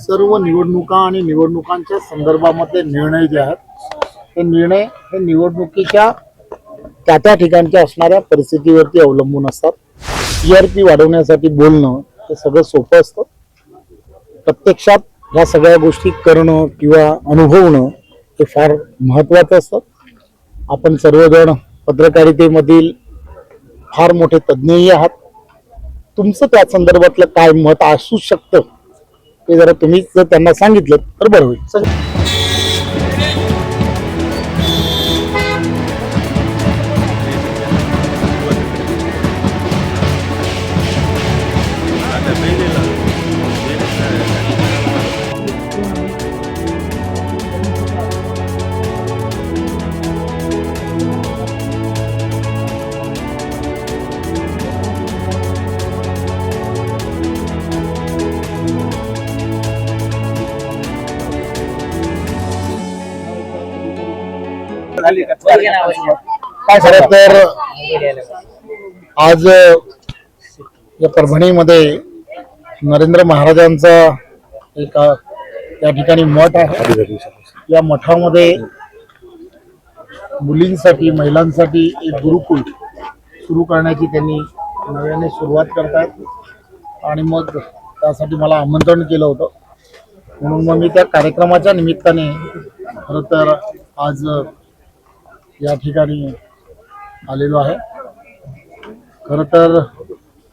सर्व निवडणुका आणि निवडणुकांच्या संदर्भामध्ये निर्णय जे आहेत ते निर्णय हे निवडणुकीच्या त्या त्या ठिकाणच्या असणाऱ्या परिस्थितीवरती अवलंबून असतात. टी आर पी वाढवण्यासाठी बोलणं हे सगळं सोपं असतं. प्रत्यक्षात ह्या सगळ्या गोष्टी करणं किंवा अनुभवणं हे फार महत्त्वाचं असतं. आपण सर्वजण पत्रकारितेमधील फार मोठे तज्ज्ञही आहात. तुमचं त्या संदर्भातलं काय मत असू शकतं ते जरा तुम्ही जर त्यांना सांगितलं तर बरं होईल. काय खरं तर आज या परभणीमध्ये नरेंद्र महाराजांचा एक या ठिकाणी मठ आहे. या मठामध्ये मुलींसाठी महिलांसाठी एक गुरुकुल सुरू करण्याची त्यांनी नव्याने सुरुवात करतायत. आणि मग त्यासाठी मला आमंत्रण केलं होतं. म्हणून मग मी त्या कार्यक्रमाच्या निमित्ताने खरं तर आज या ठिकाणी आलेलो आहे. खरं तर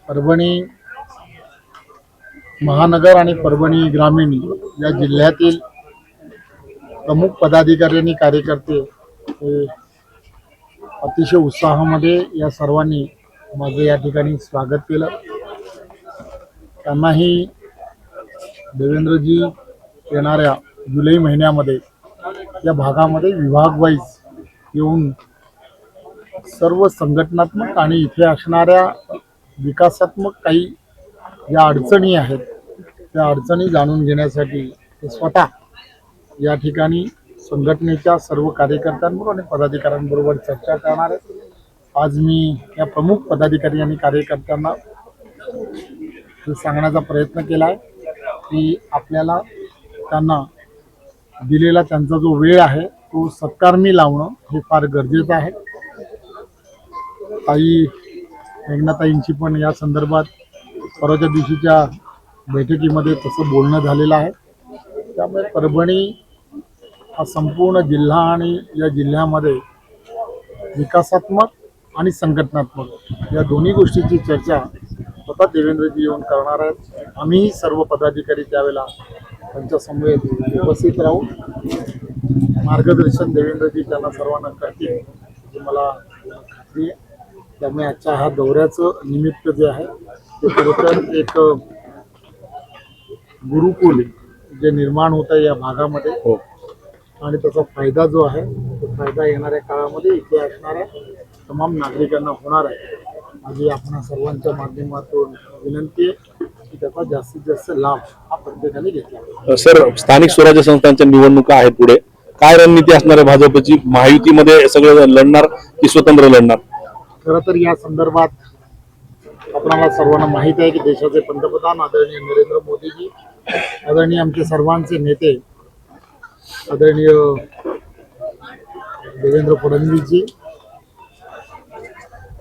परभणी महानगर आणि परभणी ग्रामीण या जिल्ह्यातील प्रमुख पदाधिकारी आणि कार्यकर्ते हे अतिशय उत्साहामध्ये या सर्वांनी माझं या ठिकाणी स्वागत केलं. त्यांनाही देवेंद्रजी येणाऱ्या जुलै महिन्यामध्ये या भागामध्ये विभाग वाईज येऊन सर्व संघटनात्मक आणि इथे असणाऱ्या विकासात्मक काही ज्या अडचणी आहेत त्या अडचणी जाणून घेण्यासाठी ते स्वतः या ठिकाणी संघटनेच्या सर्व कार्यकर्त्यांबरोबर आणि पदाधिकाऱ्यांबरोबर चर्चा करणार आहेत. आज मी या प्रमुख पदाधिकारी आणि कार्यकर्त्यांना हे सांगण्याचा प्रयत्न केला आहे की आपल्याला त्यांना दिलेला त्यांचा जो वेळ आहे तो सत्कारणी लावणं हे फार गरजेचं आहे. ताई मेघनाताईंची पण या संदर्भात परवाच्या दिवशीच्या बैठकीमध्ये तसं बोलणं झालेलं आहे. त्यामुळे परभणी हा संपूर्ण जिल्हा आणि या जिल्ह्यामध्ये विकासात्मक आणि संघटनात्मक या दोन्ही गोष्टीची चर्चा स्वतः देवेंद्रजी येऊन करणार आहेत. आम्हीही सर्व पदाधिकारी त्यावेळेला त्यांच्यासमवेत उपस्थित राहू मार्गदर्शन देवेंद्रजी त्यांना सर्वांना करतील. मला खात्री आहे. त्यामुळे आजच्या ह्या दौऱ्याचं निमित्त जे आहे ते खरं तर एक गुरुकुल जे निर्माण होत आहे या भागामध्ये. आणि त्याचा फायदा जो आहे तो फायदा येणाऱ्या काळामध्ये इथे असणाऱ्या तमाम नागरिकांना होणार आहे. माझी आपण सर्वांच्या माध्यमातून विनंती आहे की त्याचा जास्तीत जास्त लाभ हा प्रत्येकाने घेतला. सर स्थानिक स्वराज्य संस्थांच्या निवडणुका आहेत पुढे. काय रणनीती असणार आहे भाजपची? महायुतीमध्ये सगळे लढणार की स्वतंत्र लढणार? खरं तर या संदर्भात आपणाला सर्वांना माहीत आहे की देशाचे पंतप्रधान आदरणीय नरेंद्र मोदीजी आदरणीय आमचे सर्वांचे नेते आदरणीय देवेंद्र फडणवीसजी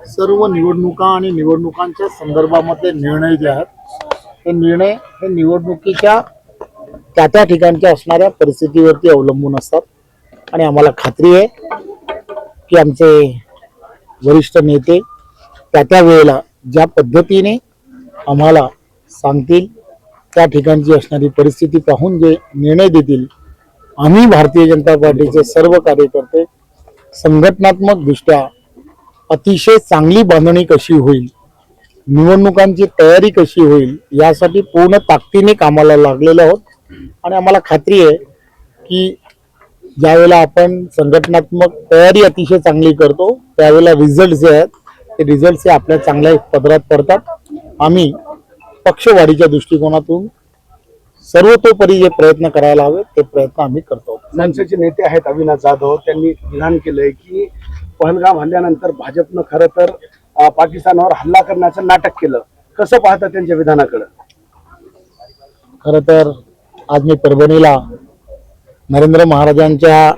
सर्व निवडणुका आणि निवडणुकांच्या संदर्भामध्ये निर्णय जे आहेत ते निर्णय हे निवडणुकीच्या त्या त्या ठिकाणच्या असणाऱ्या परिस्थितीवरती अवलंबून असतात. आणि आम्हाला खात्री आहे की आमचे वरिष्ठ नेते त्या त्या वेळेला ज्या पद्धतीने आम्हाला सांगतील त्या ठिकाणची असणारी परिस्थिती पाहून जे निर्णय देतील आम्ही भारतीय जनता पार्टीचे सर्व कार्यकर्ते संघटनात्मक दृष्ट्या अतिशय चांगली बांधणी कशी होईल निवडणुकांची तयारी कशी होईल यासाठी पूर्ण ताकदीने कामाला लागलेलो आहोत. आणि आम्हाला खात्री आहे की ज्यावेळेला आपण संघटनात्मक तयारी अतिशय चांगली करतो त्यावेळेला रिझल्ट जे आहेत ते रिझल्ट हे आपल्या चांगल्या पदरात पडतात. आम्ही पक्षवाढीच्या दृष्टिकोनातून सर्वतोपरी जे प्रयत्न करायला हवे ते प्रयत्न आम्ही करतो. मनसेचे नेते आहेत अविनाश जाधव. त्यांनी विधान केलंय की पहलगाम हल्ल्यानंतर भाजपनं खरं तर पाकिस्तानावर हल्ला करण्याचं नाटक केलं. कसं पाहता त्यांच्या विधानाकडं? खरं तर आज मी परभणीला नरेंद्र महाराजांच्या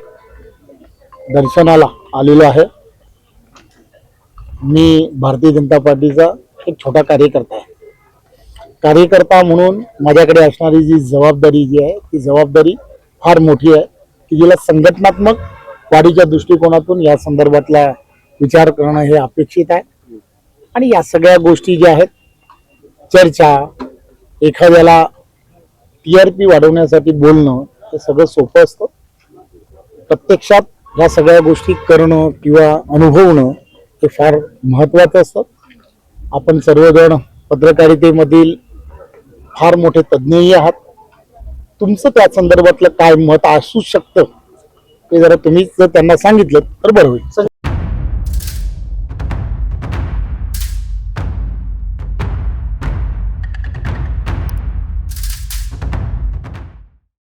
दर्शनाला आलेलो आहे. मी भारतीय जनता पार्टीचा एक छोटा कार्यकर्ता आहे. कार्यकर्ता म्हणून माझ्याकडे असणारी जी जबाबदारी जी आहे ती जबाबदारी फार मोठी आहे की जिला संघटनात्मक वाढीच्या दृष्टिकोनातून या संदर्भातला विचार करणं हे अपेक्षित आहे. आणि या सगळ्या गोष्टी ज्या आहेत चर्चा एखाद्याला टी आर पी वाढवण्यासाठी बोलणं हे सगळं सोपं असतं. प्रत्यक्षात ह्या सगळ्या गोष्टी करणं किंवा अनुभवणं हे फार महत्वाचं असतं. आपण सर्वजण पत्रकारितेमधील फार मोठे तज्ज्ञही आहात. तुमचं त्या संदर्भातलं काय मत असू शकतं ते जरा तुम्ही जर त्यांना सांगितलं तर बरं होईल.